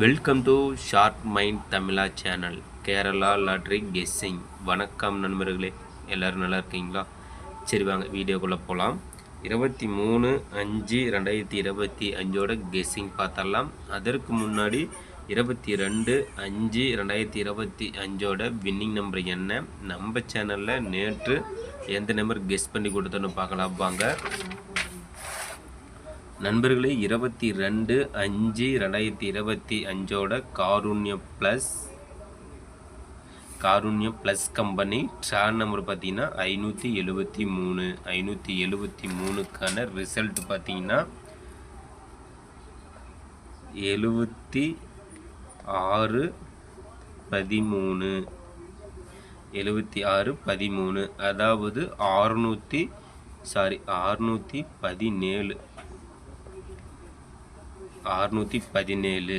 Welcome to sharp mind Tamizha channel Kerala lottery guessing வணக்கம் நண்பர்களே எல்லோரும் நல்லா இருக்கீங்களா? சரி வாங்க வீடியோக்குள்ளே போகலாம் இருபத்தி மூணு அஞ்சு ரெண்டாயிரத்தி இருபத்தி அஞ்சோட கெஸ்ஸிங் பார்த்தரலாம் அதற்கு முன்னாடி இருபத்தி ரெண்டு அஞ்சு ரெண்டாயிரத்தி இருபத்தி அஞ்சோட வின்னிங் நம்பர் என்ன? நம்ம சேனலில் நேற்று எந்த நம்பர் கெஸ் பண்ணி கொடுத்தோன்னு பார்க்கலாம். வாங்க. நண்பர்களே இருபத்தி ரெண்டு அஞ்சு ரெண்டாயிரத்தி இருபத்தி அஞ்சோட காருண்ய ப்ளஸ் காருண்ய ப்ளஸ் கம்பெனி ஷேர் நம்பர் பார்த்தீங்கன்னா ஐநூற்றி எழுபத்தி மூணு. ஐநூற்றி எழுபத்தி மூணுக்கான ரிசல்ட் பார்த்தீங்கன்னா எழுபத்தி ஆறு பதிமூணு. எழுபத்தி ஆறு பதிமூணு. அதாவது ஆறுநூற்றி சாரி ஆறுநூற்றி பதினேழு. அறுநூற்றி பதினேழு.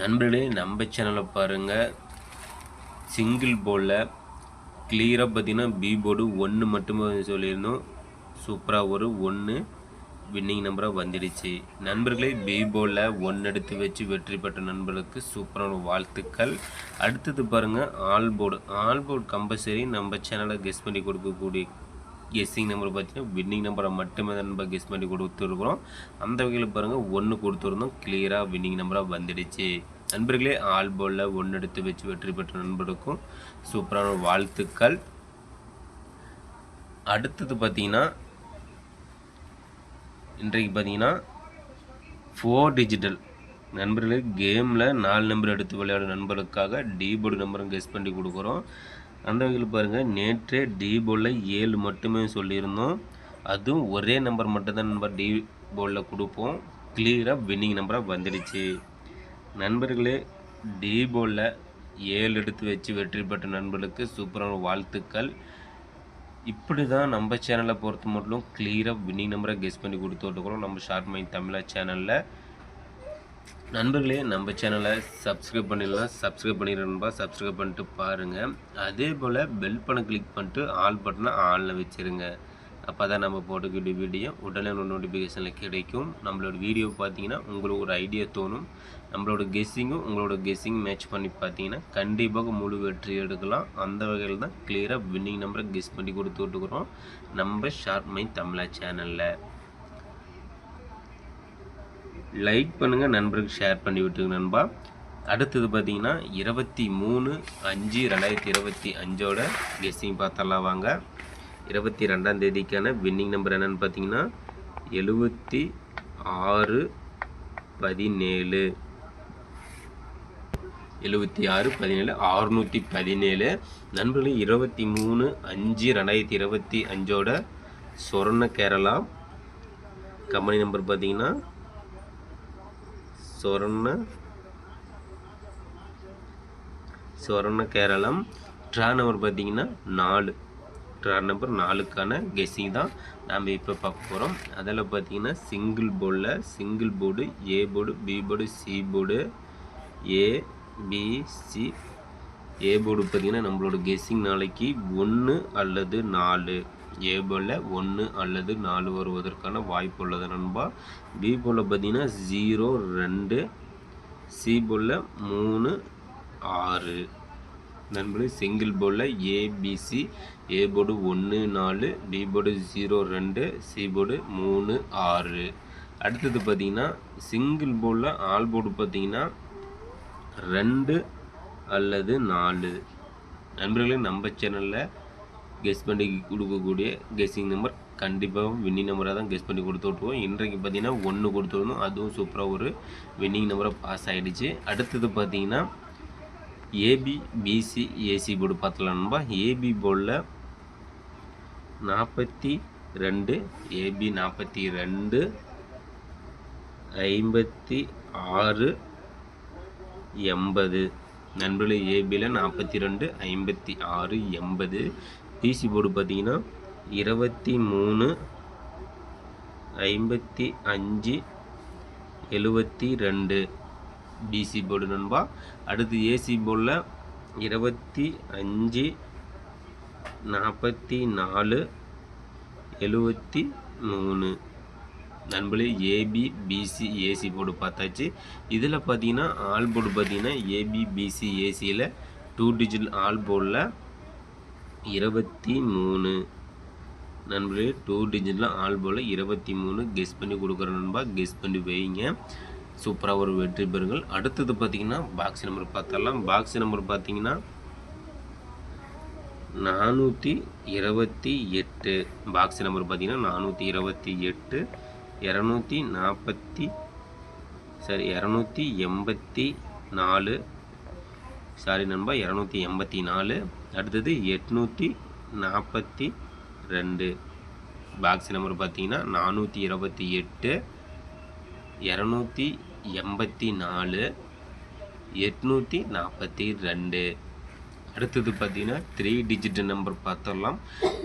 நண்பர்களே நம்ம சேனலை பாருங்கள் சிங்கிள் போலில் கிளியராக பார்த்தீங்கன்னா பி போர்டு ஒன்று மட்டுமே சொல்லியிருந்தோம். சூப்பராக ஒரு ஒன்று வின்னிங் நம்பராக வந்துடுச்சு. நண்பர்களே பி போர்டில் ஒன்று எடுத்து வச்சு வெற்றி பெற்ற நண்பர்களுக்கு சூப்பரான வாழ்த்துக்கள். அடுத்தது பாருங்கள் all board all board compulsory நம்ம சேனலை கெஸ் பண்ணி கொடுக்கக்கூடிய கெஸ்ஸிங் நம்பர் பார்த்தீங்கன்னா வின்னிங் நம்பரை மட்டுமே தான் நம்ம கெஸ் பண்ணி கொடுத்துருக்குறோம். அந்த வகையில் பாருங்கள் ஒன்று கொடுத்துருந்தோம் கிளியராக வின்னிங் நம்பராக வந்துடுச்சு. நண்பர்களே ஆல் போலில் ஒன்று எடுத்து வச்சு வெற்றி பெற்ற நண்பருக்கும் சூப்பரான வாழ்த்துக்கள். அடுத்தது பார்த்தீங்கன்னா இன்றைக்கு பார்த்தீங்கன்னா ஃபோர் டிஜிட்டல் நண்பர்களே கேமில் நாலு நம்பர் எடுத்து விளையாடும் நண்பர்களுக்காக டிபோடு நம்பரும் கெஸ் பண்ணி கொடுக்குறோம். அந்த வகையில் பாருங்கள் நேற்றே டி போலில் ஏழு மட்டுமே சொல்லியிருந்தோம். அதுவும் ஒரே நம்பர் மட்டும்தான் நம்பர் டி போலில் கொடுப்போம் கிளியராக வின்னிங் நம்பராக வந்துடுச்சு. நண்பர்களே டி போலில் ஏழு எடுத்து வச்சு வெற்றி பெற்ற நண்பர்களுக்கு சூப்பரான வாழ்த்துக்கள். இப்படி தான் நம்ம சேனலை பொறுத்த மட்டும் கிளியராக வின்னிங் நம்பரை கெஸ் பண்ணி கொடுத்துட்ருக்குறோம் நம்ம ஷார்ட் மைண்ட் தமிழா சேனலில் நண்பர்களே நம்ம சேனலை சப்ஸ்கிரைப் பண்ணிடலாம். சப்ஸ்கிரைப் பண்ணிடுறா சப்ஸ்கிரைப் பண்ணிட்டு பாருங்கள் அதே போல் பெல் பண்ண கிளிக் பண்ணிட்டு ஆல் பட்டனை ஆனில் வச்சுருங்க. அப்போ தான் நம்ம போட்டக்கூடிய வீடியோ உடனே ஒரு நோட்டிஃபிகேஷனில் கிடைக்கும். நம்மளோட வீடியோ பார்த்தீங்கன்னா உங்களுக்கு ஒரு ஐடியா தோணும். நம்மளோட கெஸ்ஸிங்கும் உங்களோட கெஸ்ஸிங் மேட்ச் பண்ணி பார்த்தீங்கன்னா கண்டிப்பாக முழு வெற்றி எடுக்கலாம். அந்த வகையில் தான் கிளியராக வின்னிங் நம்பரை கெஸ் பண்ணி கொடுத்து விட்டுக்கிறோம். நம்ம ஷார்ப் மைண்ட் தமிழா சேனலில் லைக் பண்ணுங்கள் நண்பருக்கு ஷேர் பண்ணி விட்டுங்க நண்பா. அடுத்தது பார்த்தீங்கன்னா இருபத்தி மூணு அஞ்சு ரெண்டாயிரத்தி இருபத்தி அஞ்சோட கெஸ்ஸிங் பார்த்தலாம் வாங்க. இருபத்தி ரெண்டாம் தேதிக்கான வின்னிங் நம்பர் என்னென்னு பார்த்தீங்கன்னா எழுபத்தி ஆறு பதினேழு. எழுபத்தி ஆறு பதினேழு ஆறுநூற்றி பதினேழு. நண்பர்களே இருபத்தி மூணு அஞ்சு ரெண்டாயிரத்தி இருபத்தி அஞ்சோட சொர்ண கேரளா. கம்பெனி நம்பர் பார்த்தீங்கன்னா சொர்ண சொர்ண கேரளம் ட்ரா நம்பர் பார்த்தீங்கன்னா நாலு. ட்ரா நம்பர் நாலுக்கான கெஸ்ஸிங் தான் நாம் இப்போ பார்க்க போகிறோம் அதில் பார்த்தீங்கன்னா சிங்கிள் போர்டில் single board A board B board C board A B C A board பார்த்தீங்கன்னா நம்மளோட கெஸ்ஸிங் நாளைக்கு ஒன்று அல்லது நாலு. ஏ போல் ஒன்று அல்லது நாலு வருவதற்கான வாய்ப்பு உள்ளது நண்பா. பி போல் பார்த்தீங்கன்னா ஜீரோ ரெண்டு. சி போல் மூணு ஆறு. நண்பர்களே சிங்கிள் போர்டில் ஏபிசி ஏ போர்டு ஒன்று நாலு. பி போர்டு ஜீரோ ரெண்டு. சி போர்டு மூணு ஆறு. அடுத்தது பார்த்தீங்கன்னா சிங்கிள் போர்டில் ஆல் போர்டு பார்த்தீங்கன்னா ரெண்டு அல்லது நாலு. நண்பர்களே நம்ம சேனலில் கெஸ் பண்ணி கொடுக்கக்கூடிய கெஸ்ஸிங் நம்பர் கண்டிப்பாக வின்னிங் நம்பராக தான் கெஸ் பண்ணி கொடுத்து விட்ருவோம் இன்றைக்கு பார்த்தீங்கன்னா ஒன்று கொடுத்துருந்தோம் அதுவும் சூப்பராக ஒரு வின்னிங் நம்பராக பாஸ் ஆகிடுச்சு அடுத்தது பார்த்தீங்கன்னா ஏபி பிசி ஏசி போர்டு பார்த்தலாம்பா ஏபி போர்டில் நாற்பத்தி ரெண்டு ஏபி நாற்பத்தி ரெண்டு ஐம்பத்தி ஆறு எண்பது. நண்பர்களே ஏபியில் நாற்பத்தி ரெண்டு ஐம்பத்தி ஆறு எண்பது. பிசி போர்டு பார்த்தீங்கன்னா இருபத்தி மூணு ஐம்பத்தி அஞ்சு எழுபத்தி ரெண்டு பிசி போர்டு நண்பா. அடுத்து ஏசி போர்டில் இருபத்தி அஞ்சு நாற்பத்தி நாலு எழுபத்தி மூணு. நண்பர்களே ஏபி பிசி ஏசி போர்டு பார்த்தாச்சு. இதில் பார்த்தீங்கன்னா ஆல் போர்டு பார்த்தீங்கன்னா ஏபி பிசி ஏசியில் டூ டிஜிட் ஆல் போர்டில் இருபத்தி மூணு. நண்பர்களே டூ டிஜிட்டில் ஆல் போல் இருபத்தி மூணு. கெஸ் பண்ணி கொடுக்குற நண்பா. கெஸ் பண்ணி வைங்க. சூப்பராக ஒரு வெற்றி பெறுங்கள். அடுத்தது பார்த்தீங்கன்னா பாக்ஸ் நம்பர் பார்த்தலாம் பாக்ஸ் நம்பர் பார்த்தீங்கன்னா நானூற்றி இருபத்தி எட்டு. பாக்ஸ் நம்பர் பார்த்தீங்கன்னா நானூற்றி இருபத்தி எட்டு. இரநூத்தி நாற்பத்தி சரி இரநூத்தி எண்பத்தி நாலு. சாரி நண்பா இரநூத்தி எண்பத்தி நாலு. அடுத்தது எட்நூற்றி நாற்பத்தி ரெண்டு. பாக்ஸ் நம்பர் பார்த்தீங்கன்னா நானூற்றி இருபத்தி எட்டு இரநூத்தி எண்பத்தி நாலு எட்நூற்றி நாற்பத்தி ரெண்டு. அடுத்தது பார்த்திங்கன்னா த்ரீ டிஜிட் நம்பர் பார்த்துடலாம்.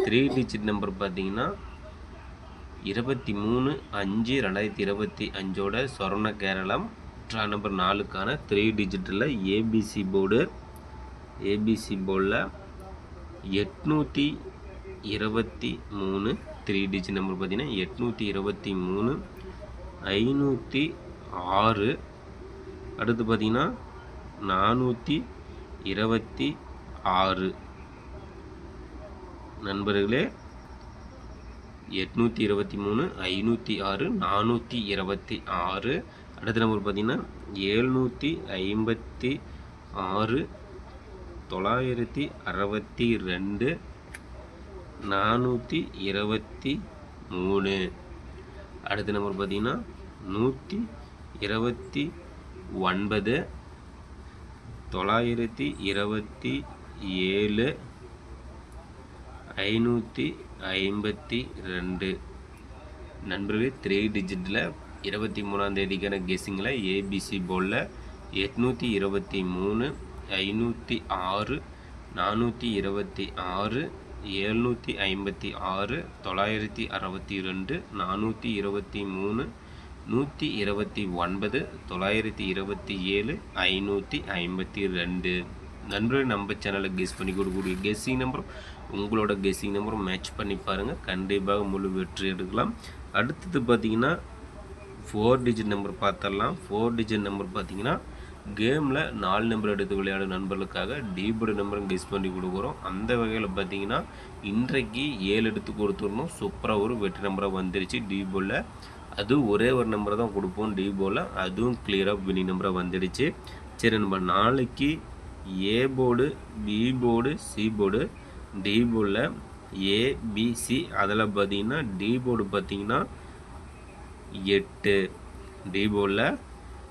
த்ரீ டிஜிட் நம்பர் பார்த்தீங்கன்னா இருபத்தி மூணு அஞ்சு ரெண்டாயிரத்தி இருபத்தி அஞ்சோட சொர்ண கேரளம். நம்பர் நாலுக்கான த்ரீ டிஜிட்டில் ஏபிசி போர்டு ஏபிசி போர்டில் எட்நூற்றி இருபத்தி மூணு த்ரீ டிஜிட் நம்பர் பார்த்தீங்கன்னா எட்நூற்றி இருபத்தி மூணு ஐநூற்றி ஆறு. அடுத்து பார்த்தீங்கன்னா நானூற்றி இருபத்தி ஆறு. நண்பர்களே எட்நூற்றி இருபத்தி மூணு ஐநூற்றி ஆறு நானூற்றி இருபத்தி ஆறு. அடுத்த நம்பர் பார்த்தீங்கன்னா ஏழ்நூற்றி ஐம்பத்தி ஆறு. தொள்ளாயிரத்தி அறுபத்தி ரெண்டு நானூற்றி இருபத்தி மூணு. அடுத்த நம்பர் பார்த்தீங்கன்னா நூற்றி இருபத்தி ஒன்பது. தொள்ளாயிரத்தி இருபத்தி ஏழு ஐநூற்றி ஐம்பத்தி ரெண்டு. நண்பர்களே த்ரீ டிஜிட்டில் இருபத்தி மூணாம் தேதிக்கான கெஸ்ஸிங்கில் ஏபிசி போர்டில் எட்நூற்றி இருபத்தி மூணு. ஐநூற்றி ஆறு நானூற்றி இருபத்தி ஆறு ஏழ்நூற்றி ஐம்பத்தி ஆறு தொள்ளாயிரத்தி அறுபத்தி ரெண்டு நானூற்றி இருபத்தி மூணு நூற்றி இருபத்தி ஒன்பது தொள்ளாயிரத்தி இருபத்தி ஏழு ஐநூற்றி ஐம்பத்தி ரெண்டு. நண்பர்கள் நம்ம சேனலை கெஸ் பண்ணி கொடுக்கக்கூடிய கெஸ்ஸிங் நம்பரும் உங்களோட கெஸ்ஸிங் நம்பரும் மேட்ச் பண்ணி பாருங்கள் கண்டிப்பாக முழு வெற்றி எடுக்கலாம். அடுத்தது பார்த்தீங்கன்னா ஃபோர் டிஜிட் நம்பர் பார்த்தரலாம் ஃபோர் டிஜிட் நம்பர் பார்த்தீங்கன்னா கேமில் நாலு நம்பர் எடுத்து விளையாடும் நண்பர்களுக்காக டீபோர்டு நம்பரும் கெஸ் பண்ணி கொடுக்குறோம். அந்த வகையில் பார்த்தீங்கன்னா இன்றைக்கு ஏழு எடுத்து கொடுத்துடணும். சூப்பராக ஒரு வெற்றி நம்பராக வந்துருச்சு டீபோர்டில் அதுவும் ஒரே ஒரு நம்பரை தான் கொடுப்போம் டீபோர்டில் அதுவும் கிளியராக வினி நம்பராக வந்துடுச்சு. சரி நம்ம நாளைக்கு A board B board C board D போர்டில் ஏபிசி அதில் பார்த்தீங்கன்னா டி போர்டு பார்த்தீங்கன்னா எட்டு. டி போர்டில்